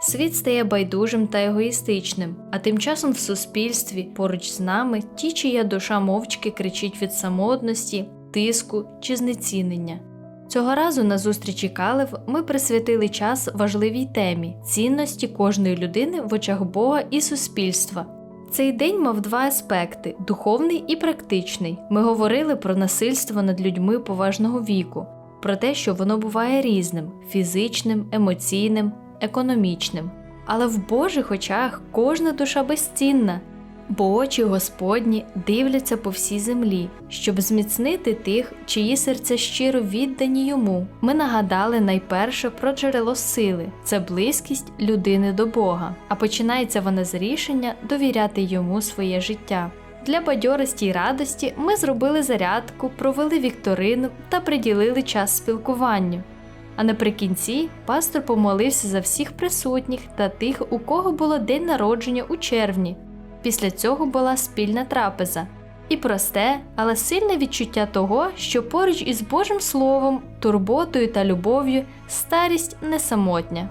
Світ стає байдужим та егоїстичним, а тим часом в суспільстві поруч з нами ті, чия душа мовчки кричить від самотності, тиску чи знецінення. Цього разу на зустрічі Калев ми присвятили час важливій темі цінності кожної людини в очах Бога і суспільства. Цей день мав два аспекти духовний і практичний. Ми говорили про насильство над людьми поважного віку, про те, що воно буває різним фізичним, емоційним, економічним. Але в Божих очах кожна душа безцінна, бо очі Господні дивляться по всій землі, щоб зміцнити тих, чиї серця щиро віддані йому. Ми нагадали найперше про джерело сили це близькість людини до Бога, а починається вона з рішення довіряти йому своє життя. Для бадьорості й радості ми зробили зарядку, провели вікторину та приділили час спілкуванню. А наприкінці пастор помолився за всіх присутніх та тих, у кого було день народження у червні. Після цього була спільна трапеза. І просте, але сильне відчуття того, що поруч із Божим Словом, турботою та любов'ю старість не самотня.